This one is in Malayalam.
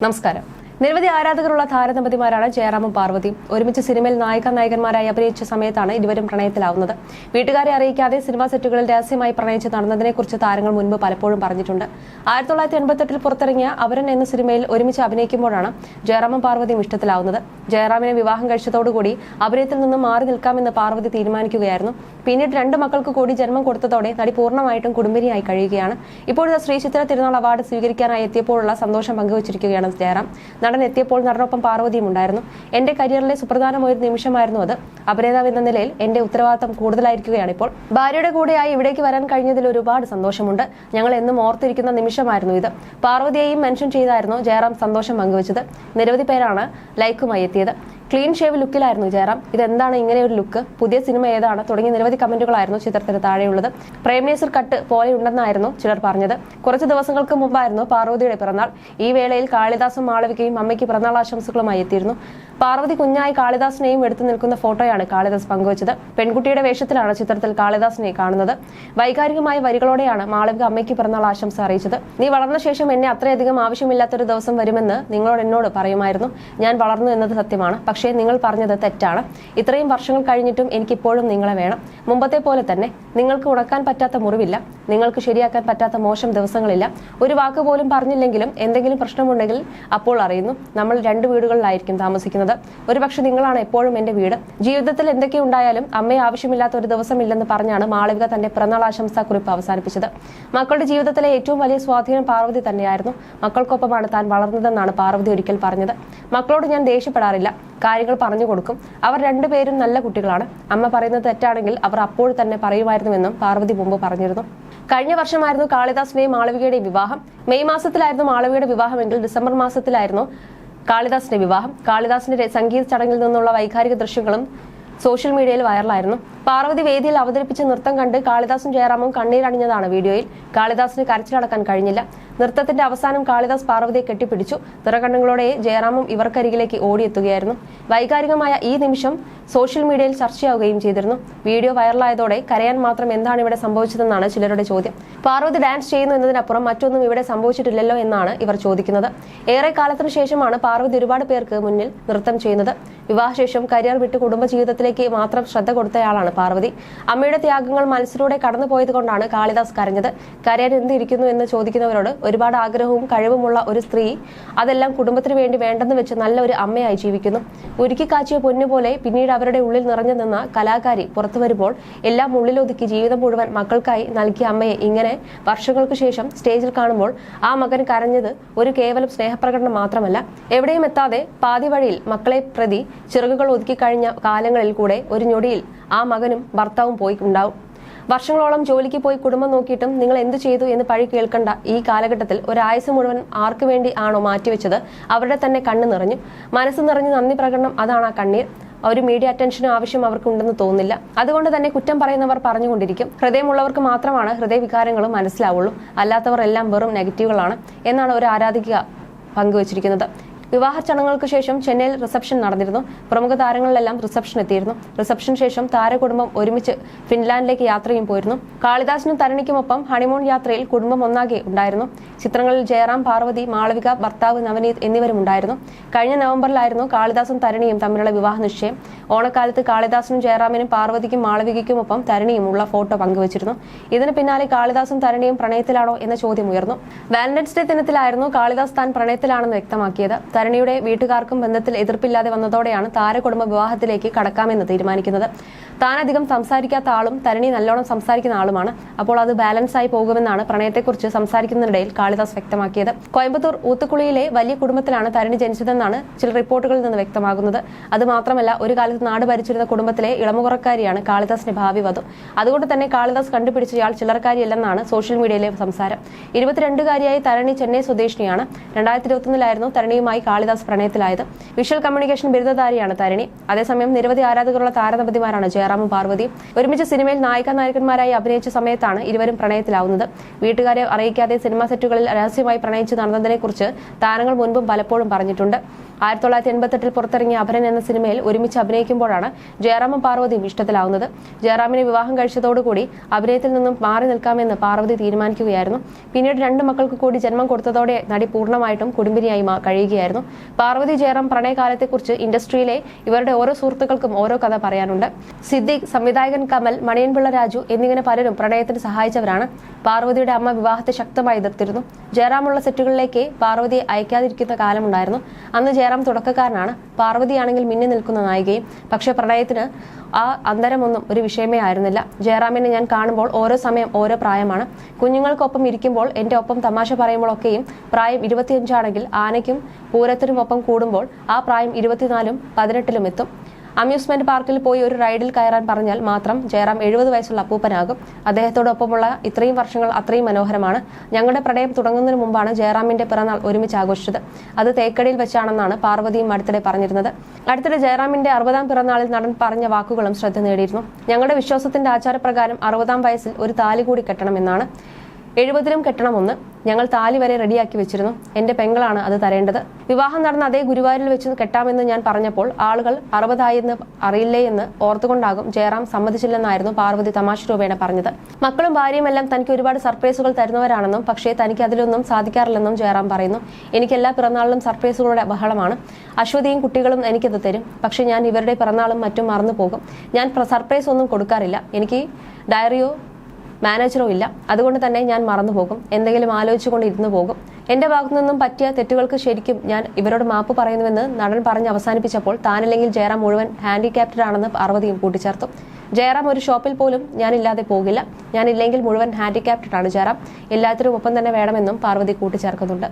നമസ്കാരം നിരവധി ആരാധകരുള്ള താരദമ്പതിമാരാണ് ജയറാമും പാർവതിയും. ഒരുമിച്ച് സിനിമയിൽ നായിക നായകന്മാരായി അഭിനയിച്ച സമയത്താണ് ഇരുവരും പ്രണയത്തിലാവുന്നത്. വീട്ടുകാരെ അറിയിക്കാതെ സിനിമാ സെറ്റുകളിൽ രഹസ്യമായി പ്രണയിച്ച് നടന്നതിനെക്കുറിച്ച് താരങ്ങൾ മുൻപ് പലപ്പോഴും പറഞ്ഞിട്ടുണ്ട്. ആയിരത്തി തൊള്ളായിരത്തി എൺപത്തെട്ടിൽ പുറത്തിറങ്ങിയ അവരൻ എന്ന സിനിമയിൽ ഒരുമിച്ച് അഭിനയിക്കുമ്പോഴാണ് ജയറാമും പാർവതിയും ഇഷ്ടത്തിലാവുന്നത്. ജയറാമിനെ വിവാഹം കഴിച്ചതോടുകൂടി അഭിനയത്തിൽ നിന്ന് മാറി നിൽക്കാമെന്ന് പാർവതി തീരുമാനിക്കുകയായിരുന്നു. പിന്നീട് രണ്ട് മക്കൾക്ക് കൂടി ജന്മം കൊടുത്തതോടെ നടി പൂർണമായിട്ടും കുടുംബിനിയായി കഴിയുകയാണ്. ഇപ്പോഴത്തെ ശ്രീചിത്ര തിരുനാൾ അവാർഡ് സ്വീകരിക്കാനായി എത്തിയപ്പോഴുള്ള സന്തോഷം പങ്കുവച്ചിരിക്കുകയാണ് ജയറാം. നടൻ എത്തിയപ്പോൾ നടനൊപ്പം പാർവതിയും ഉണ്ടായിരുന്നു. എന്റെ കരിയറിലെ സുപ്രധാനമായ ഒരു നിമിഷമായിരുന്നു അത്. അഭിനേതാവ് എന്ന നിലയിൽ എന്റെ ഉത്തരവാദിത്തം കൂടുതലായിരിക്കുകയാണ് ഇപ്പോൾ. ഭാര്യയുടെ കൂടെയായി ഇവിടേക്ക് വരാൻ കഴിഞ്ഞതിൽ ഒരുപാട് സന്തോഷമുണ്ട്. ഞങ്ങൾ എന്നും ഓർത്തിരിക്കുന്ന നിമിഷമായിരുന്നു ഇത്. പാർവതിയെയും മെൻഷൻ ചെയ്തായിരുന്നു ജയറാം സന്തോഷം പങ്കുവച്ചത്. നിരവധി പേരാണ് ലൈക്കുമായി എത്തിയത്. ക്ലീൻ ഷേവ് ലുക്കിലായിരുന്നു ജയറാം. ഇതെന്താണ് ഇങ്ങനെ ഒരു ലുക്ക് പുതിയ സിനിമ ഏതാണ്? തുടങ്ങിയ നിരവധി കമന്റുകളായിരുന്നു ചിത്രത്തിന് താഴെയുള്ളത്. പ്രേംനേസർ കട്ട് പോലെയുണ്ടെന്നായിരുന്നു ചിലർ പറഞ്ഞത്. കുറച്ച് ദിവസങ്ങൾക്ക് മുമ്പായിരുന്നു പാർവതിയുടെ പിറന്നാൾ. ഈ വേളയിൽ കാളിദാസും മാളവികയും അമ്മയ്ക്ക് പിറന്നാൾ ആശംസകളുമായി എത്തിയിരുന്നു. പാർവതി കുഞ്ഞായി കാളിദാസിനെയും എടുത്തു നിൽക്കുന്ന ഫോട്ടോയാണ് കാളിദാസ് പങ്കുവച്ചത്. പെൺകുട്ടിയുടെ വേഷത്തിലാണ് ചിത്രത്തിൽ കാളിദാസിനെ കാണുന്നത്. വൈകാരികമായ വരികളോടെയാണ് മാളവിക അമ്മയ്ക്ക് പിറന്നാൾ ആശംസ അറിയിച്ചത്. നീ വളർന്ന ശേഷം എന്നെ അത്രയധികം ആവശ്യമില്ലാത്തൊരു ദിവസം വരുമെന്ന് നിങ്ങളോട് എന്നോട് പറയുമായിരുന്നു. ഞാൻ വളർന്നു എന്നത് സത്യമാണ്. പക്ഷേ നിങ്ങൾ പറഞ്ഞത് തെറ്റാണ്. ഇത്രയും വർഷങ്ങൾ കഴിഞ്ഞിട്ടും എനിക്കിപ്പോഴും നിങ്ങളെ വേണം. മുമ്പത്തെ പോലെ തന്നെ നിങ്ങൾക്ക് ഉണക്കാൻ പറ്റാത്ത മുറിവില്ല. നിങ്ങൾക്ക് ശരിയാക്കാൻ പറ്റാത്ത മോശം ദിവസങ്ങളില്ല. ഒരു വാക്ക് പോലും പറഞ്ഞില്ലെങ്കിലും എന്തെങ്കിലും പ്രശ്നമുണ്ടെങ്കിൽ അപ്പോൾ അറിയുന്നു നമ്മൾ രണ്ട് വീടുകളിലായിരിക്കും താമസിക്കുന്നത്. ഒരുപക്ഷെ നിങ്ങളാണ് എപ്പോഴും എന്റെ വീട്. ജീവിതത്തിൽ എന്തൊക്കെ ഉണ്ടായാലും അമ്മയെ ആവശ്യമില്ലാത്ത ഒരു ദിവസമില്ലെന്ന് പറഞ്ഞാണ് മാളവിക തന്റെ പിറന്നാൾ ആശംസാ കുറിപ്പ് അവസാനിപ്പിച്ചത്. മക്കളുടെ ജീവിതത്തിലെ ഏറ്റവും വലിയ സ്വാധീനം പാർവതി തന്നെയായിരുന്നു. മക്കൾക്കൊപ്പമാണ് താൻ വളർന്നതെന്നാണ് പാർവതി ഒരിക്കൽ പറഞ്ഞത്. മക്കളോട് ഞാൻ ദേഷ്യപ്പെടാറില്ല. കാര്യങ്ങൾ പറഞ്ഞു കൊടുക്കും. അവർ രണ്ടുപേരും നല്ല കുട്ടികളാണ്. അമ്മ പറയുന്നത് തെറ്റാണെങ്കിൽ അവർ അപ്പോൾ തന്നെ പറയുമായിരുന്നുവെന്നും പാർവതി മുമ്പ് പറഞ്ഞിരുന്നു. കഴിഞ്ഞ വർഷമായിരുന്നു കാളിദാസിന്റെയും മാളവികയുടെയും വിവാഹം. മെയ് മാസത്തിലായിരുന്നു മാളവികയുടെ വിവാഹമെങ്കിൽ ഡിസംബർ മാസത്തിലായിരുന്നു കാളിദാസിന്റെ വിവാഹം. കാളിദാസിന്റെ സംഗീത ചടങ്ങിൽ നിന്നുള്ള വൈകാരിക ദൃശ്യങ്ങളും സോഷ്യൽ മീഡിയയിൽ വൈറലായിരുന്നു. പാർവതി വേദിയിൽ അവതരിപ്പിച്ച നൃത്തം കണ്ട് കാളിദാസും ജയറാമും കണ്ണീരണിഞ്ഞതാണ് വീഡിയോയിൽ. കാളിദാസിന് കരച്ചിലടക്കാൻ കഴിഞ്ഞില്ല. നൃത്തത്തിന്റെ അവസാനം കാളിദാസ് പാർവതിയെ കെട്ടിപ്പിടിച്ചു. നിറകണ്ണുകളോടെ ജയറാമും ഇവർക്കരികിലേക്ക് ഓടിയെത്തുകയായിരുന്നു. വൈകാരികമായ ഈ നിമിഷം സോഷ്യൽ മീഡിയയിൽ ചർച്ചയാവുകയും ചെയ്തിരുന്നു. വീഡിയോ വൈറലായതോടെ കരയാൻ മാത്രം എന്താണ് ഇവിടെ സംഭവിച്ചതെന്നാണ് ചിലരുടെ ചോദ്യം. പാർവതി ഡാൻസ് ചെയ്യുന്നു എന്നതിനപ്പുറം മറ്റൊന്നും ഇവിടെ സംഭവിച്ചിട്ടില്ലല്ലോ എന്നാണ് ഇവർ ചോദിക്കുന്നത്. ഏറെ കാലത്തിനു ശേഷമാണ് പാർവതി ഒരുപാട് പേർക്ക് മുന്നിൽ നൃത്തം ചെയ്യുന്നത്. വിവാഹശേഷം കരിയർ വിട്ട് കുടുംബജീവിതത്തിലേക്ക് മാത്രം ശ്രദ്ധ കൊടുത്തയാളാണ് പാർവതി. അമ്മയുടെ ത്യാഗങ്ങൾ മനസ്സിലൂടെ കടന്നുപോയത് കൊണ്ടാണ് കാളിദാസ് കരഞ്ഞത്. കരയാൻ എന്തിരിക്കുന്നു എന്ന് ചോദിക്കുന്നവരോട് ഒരുപാട് ആഗ്രഹവും കഴിവുമുള്ള ഒരു സ്ത്രീ അതെല്ലാം കുടുംബത്തിന് വേണ്ടി വേണ്ടെന്ന് വെച്ച് നല്ല ഒരു അമ്മയായി ജീവിക്കുന്നു. ഒരുക്കി കാച്ചിയ പൊന്നുപോലെ പിന്നീട് അവരുടെ ഉള്ളിൽ നിറഞ്ഞു നിന്ന കലാകാരി പുറത്തു വരുമ്പോൾ എല്ലാം ഉള്ളിലൊതുക്കി ജീവിതം മുഴുവൻ മക്കൾക്കായി നൽകിയ അമ്മയെ ഇങ്ങനെ വർഷങ്ങൾക്ക് ശേഷം സ്റ്റേജിൽ കാണുമ്പോൾ ആ മകൻ കരഞ്ഞത് ഒരു കേവലം സ്നേഹപ്രകടനം മാത്രമല്ല എവിടെയും എത്താതെ പാതി വഴിയിൽ മക്കളെ പ്രതി ചിറകുകൾ ഒതുക്കി കഴിഞ്ഞ കാലങ്ങളിൽ കൂടെ ഒരു ഞൊടിയിൽ ആ മകനും ഭർത്താവും പോയി ഉണ്ടാവും. വർഷങ്ങളോളം ജോലിക്ക് പോയി കുടുംബം നോക്കിയിട്ടും നിങ്ങൾ എന്തു ചെയ്തു എന്ന് പഴി കേൾക്കണ്ട ഈ കാലഘട്ടത്തിൽ ഒരായുസ് മുഴുവൻ ആർക്കു വേണ്ടി ആണോ മാറ്റിവെച്ചത്? അവരുടെ തന്നെ കണ്ണ് നിറഞ്ഞു. മനസ്സ് നിറഞ്ഞു നന്ദി പ്രകടനം അതാണ് ആ കണ്ണീർ. ഒരു മീഡിയ അറ്റൻഷനും ആവശ്യം അവർക്കുണ്ടെന്ന് തോന്നുന്നില്ല. അതുകൊണ്ട് തന്നെ കുറ്റം പറയുന്നവർ പറഞ്ഞുകൊണ്ടിരിക്കും. ഹൃദയമുള്ളവർക്ക് മാത്രമാണ് ഹൃദയവികാരങ്ങളും മനസ്സിലാവുള്ളൂ. അല്ലാത്തവർ എല്ലാം വെറും നെഗറ്റീവുകളാണ് എന്നാണ് ഒരു ആരാധിക പങ്കുവച്ചിരിക്കുന്നത്. വിവാഹ ചടങ്ങുകൾക്ക് ശേഷം ചെന്നൈയിൽ റിസപ്ഷൻ നടന്നിരുന്നു. പ്രമുഖ താരങ്ങളിലെല്ലാം റിസപ്ഷൻ എത്തിയിരുന്നു. റിസപ്ഷൻ ശേഷം താരകുടുംബം ഒരുമിച്ച് ഫിൻലാൻഡിലേക്ക് യാത്രയും പോയിരുന്നു. കാളിദാസിനും തരണിക്കുമൊപ്പം ഹണിമൂൺ യാത്രയിൽ കുടുംബം ഒന്നാകെ ഉണ്ടായിരുന്നു. ചിത്രങ്ങളിൽ ജയറാം പാർവതി മാളവിക ഭർത്താവ് നവനീത് എന്നിവരും ഉണ്ടായിരുന്നു. കഴിഞ്ഞ നവംബറിലായിരുന്നു കാളിദാസും തരണിയും തമ്മിലുള്ള വിവാഹ നിശ്ചയം. ഓണക്കാലത്ത് കാളിദാസിനും ജയറാമിനും പാർവതിക്കും മാളവികയ്ക്കുമൊപ്പം തരണിയും ഉള്ള ഫോട്ടോ പങ്കുവച്ചിരുന്നു. ഇതിന് പിന്നാലെ കാളിദാസും തരണിയും പ്രണയത്തിലാണോ എന്ന ചോദ്യം ഉയർന്നു. വാലന്റൈൻസ് ഡേ ദിനത്തിലായിരുന്നു കാളിദാസ് താൻ പ്രണയത്തിലാണെന്ന് വ്യക്തമാക്കിയത്. തരണിയുടെ വീട്ടുകാർക്കും ബന്ധത്തിൽ എതിർപ്പില്ലാതെ വന്നതോടെയാണ് താരകുടുംബ വിവാഹത്തിലേക്ക് കടക്കാമെന്ന് തീരുമാനിക്കുന്നത്. താൻ അധികം സംസാരിക്കാത്ത ആളും തരണി നല്ലോണം സംസാരിക്കുന്ന ആളുമാണ്. അപ്പോൾ അത് ബാലൻസ് ആയി പോകുമെന്നാണ് പ്രണയത്തെക്കുറിച്ച് സംസാരിക്കുന്നതിനിടയിൽ കാളിദാസ് വ്യക്തമാക്കിയത്. കോയമ്പത്തൂർ ഊത്തുക്കുളിയിലെ വലിയ കുടുംബത്തിലാണ് തരണി ജനിച്ചതെന്നാണ് ചില റിപ്പോർട്ടുകളിൽ നിന്ന് വ്യക്തമാകുന്നത്. അത് മാത്രമല്ല ഒരു കാലത്ത് നാട് ഭരിച്ചിരുന്ന കുടുംബത്തിലെ ഇളമുറക്കാരിയാണ് കാളിദാസിന്റെ ഭാവി വധു. അതുകൊണ്ട് തന്നെ കാളിദാസ് കണ്ടുപിടിച്ചയാൾ ചിലർക്കാരിയല്ലെന്നാണ് സോഷ്യൽ മീഡിയയിലെ സംസാരം. ഇരുപത്തിരണ്ടുകാരിയായി തരണി ചെന്നൈ സ്വദേശിനിയാണ്. രണ്ടായിരത്തി ഇരുപത്തൊന്നിലായിരുന്നു തരണിയുമായി കാളിദാസ് പ്രണയത്തിലായത്. വിഷ്വൽ കമ്മ്യൂണിക്കേഷൻ ബിരുദധാരിയാണ് തരണി. അതേസമയം നിരവധി ആരാധകരുള്ള താരദമ്പതിമാരാണ് ജയറാമും പാർവതി ഒരുമിച്ച് സിനിമയിൽ നായിക നായകന്മാരായി അഭിനയിച്ച സമയത്താണ് ഇരുവരും പ്രണയത്തിലാവുന്നത്. വീട്ടുകാരെ അറിയിക്കാതെ സിനിമാ സെറ്റുകളിൽ രഹസ്യമായി പ്രണയിച്ച് നടന്നതിനെക്കുറിച്ച് താരങ്ങൾ മുൻപും പലപ്പോഴും പറഞ്ഞിട്ടുണ്ട്. ആയിരത്തി തൊള്ളായിരത്തി എൺപത്തെട്ടിൽ പുറത്തിറങ്ങിയ അഭരൻ എന്ന സിനിമയിൽ ഒരുമിച്ച് അഭിനയിക്കുമ്പോഴാണ് ജയറാമും പാർവതിയും ഇഷ്ടത്തിലാവുന്നത്. ജയറാമിനെ വിവാഹം കഴിച്ചതോടുകൂടി അഭിനയത്തിൽ നിന്നും മാറി നിൽക്കാമെന്ന് പാർവതി തീരുമാനിക്കുകയായിരുന്നു. പിന്നീട് രണ്ട് മക്കൾക്ക് കൂടി ജന്മം കൊടുത്തതോടെ നടി പൂർണമായിട്ടും കുടുംബിനിയായി കഴിയുകയായിരുന്നു. പാർവതി ജയറാം പ്രണയകാലത്തെക്കുറിച്ച് ഇൻഡസ്ട്രിയിലെ ഇവരുടെ ഓരോ സുഹൃത്തുക്കൾക്കും ഓരോ കഥ പറയാനുണ്ട്. സിദ്ദിഖ് സംവിധായകൻ കമൽ മണിയൻപിള്ള രാജു എന്നിങ്ങനെ പലരും പ്രണയത്തിന് സഹായിച്ചവരാണ്. പാർവതിയുടെ അമ്മ വിവാഹത്തെ ശക്തമായി എതിർത്തിരുന്നു. ജയറാമുള്ള സെറ്റുകളിലേക്ക് പാർവതിയെ അയക്കാതിരിക്കുന്ന കാലമുണ്ടായിരുന്നു. അന്ന് ജയറാം തുടക്കക്കാരനാണ്. പാർവതിയാണെങ്കിൽ മിന്നി നിൽക്കുന്ന നായികയും. പക്ഷേ പ്രണയത്തിന് ആ അന്തരമൊന്നും ഒരു വിഷയമേ ആയിരുന്നില്ല. ജയറാമിനെ ഞാൻ കാണുമ്പോൾ ഓരോ സമയം ഓരോ പ്രായമാണ്. കുഞ്ഞുങ്ങൾക്കൊപ്പം ഇരിക്കുമ്പോൾ എന്റെ ഒപ്പം തമാശ പറയുമ്പോഴൊക്കെയും പ്രായം ഇരുപത്തിയഞ്ചാണെങ്കിൽ ആനയ്ക്കും പൂരത്തിനും ഒപ്പം കൂടുമ്പോൾ ആ പ്രായം ഇരുപത്തിനാലും പതിനെട്ടിലും എത്തും. അമ്യൂസ്മെന്റ് പാർക്കിൽ പോയി ഒരു റൈഡിൽ കയറാൻ പറഞ്ഞാൽ മാത്രം ജയറാം എഴുപത് വയസ്സുള്ള അപ്പൂപ്പനാകും. അദ്ദേഹത്തോടൊപ്പമുള്ള ഇത്രയും വർഷങ്ങൾ അത്രയും മനോഹരമാണ്. ഞങ്ങളുടെ പ്രണയം തുടങ്ങുന്നതിന് മുമ്പാണ് ജയറാമിന്റെ പിറന്നാൾ ഒരുമിച്ച് ആഘോഷിച്ചത്. അത് തേക്കടിയിൽ വെച്ചാണെന്നാണ് പാർവതിയും അടുത്തിടെ പറഞ്ഞിരുന്നത്. അടുത്തിടെ ജയറാമിന്റെ അറുപതാം പിറന്നാളിൽ നടൻ പറഞ്ഞ വാക്കുകളും ശ്രദ്ധ നേടിയിരുന്നു. ഞങ്ങളുടെ വിശ്വാസത്തിന്റെ ആചാരപ്രകാരം അറുപതാം വയസ്സിൽ ഒരു താലി കൂടി കെട്ടണമെന്നാണ്. എഴുപതിലും കെട്ടണമെന്ന് ഞങ്ങൾ താലി വരെ റെഡിയാക്കി വെച്ചിരുന്നു. എന്റെ പെങ്ങളാണ് അത് തരേണ്ടത്. വിവാഹം നടന്ന അതേ ഗുരുവായൂരിൽ വെച്ച് കെട്ടാമെന്ന് ഞാൻ പറഞ്ഞപ്പോൾ ആളുകൾ അറുപതായെന്ന് അറിയില്ലേ എന്ന് ഓർത്തുകൊണ്ടാകും ജയറാം സമ്മതിച്ചില്ലെന്നായിരുന്നു പാർവതി തമാശ രൂപേണ പറഞ്ഞത്. മക്കളും ഭാര്യയുമെല്ലാം തനിക്ക് ഒരുപാട് സർപ്രൈസുകൾ തരുന്നവരാണെന്നും പക്ഷേ തനിക്ക് അതിലൊന്നും സാധിക്കാറില്ലെന്നും ജയറാം പറയുന്നു. എനിക്ക് എല്ലാ പിറന്നാളിലും സർപ്രൈസുകളുടെ ബഹളമാണ്. അശ്വതിയും കുട്ടികളും എനിക്കത് തരും. പക്ഷേ ഞാൻ ഇവരുടെ പിറന്നാളും മറ്റും മറന്നു പോകും ഞാൻ പ്ര- സർപ്രൈസ് ഒന്നും കൊടുക്കാറില്ല. എനിക്ക് ഡയറിയോ മാനേജറോ ഇല്ല. അതുകൊണ്ട് തന്നെ ഞാൻ മറന്നുപോകും എന്തെങ്കിലും ആലോചിച്ചുകൊണ്ട് ഇരുന്നു പോകും. എന്റെ ഭാഗത്തു നിന്നും പറ്റിയ തെറ്റുകൾക്ക് ശരിക്കും ഞാൻ ഇവരോട് മാപ്പ് പറയുന്നുവെന്ന് നടൻ പറഞ്ഞ് അവസാനിപ്പിച്ചപ്പോൾ താനില്ലെങ്കിൽ ജയറാം മുഴുവൻ ഹാൻഡിക്യാപ്റ്റഡ് ആണെന്ന് പാർവതിയും കൂട്ടിച്ചേർത്തു. ജയറാം ഒരു ഷോപ്പിൽ പോലും ഞാനില്ലാതെ പോകില്ല. ഞാനില്ലെങ്കിൽ മുഴുവൻ ഹാൻഡിക്യാപ്റ്റഡ് ആണ് ജയറാം. എല്ലാത്തിനും ഒപ്പം തന്നെ വേണമെന്നും പാർവതി കൂട്ടിച്ചേർക്കുന്നുണ്ട്.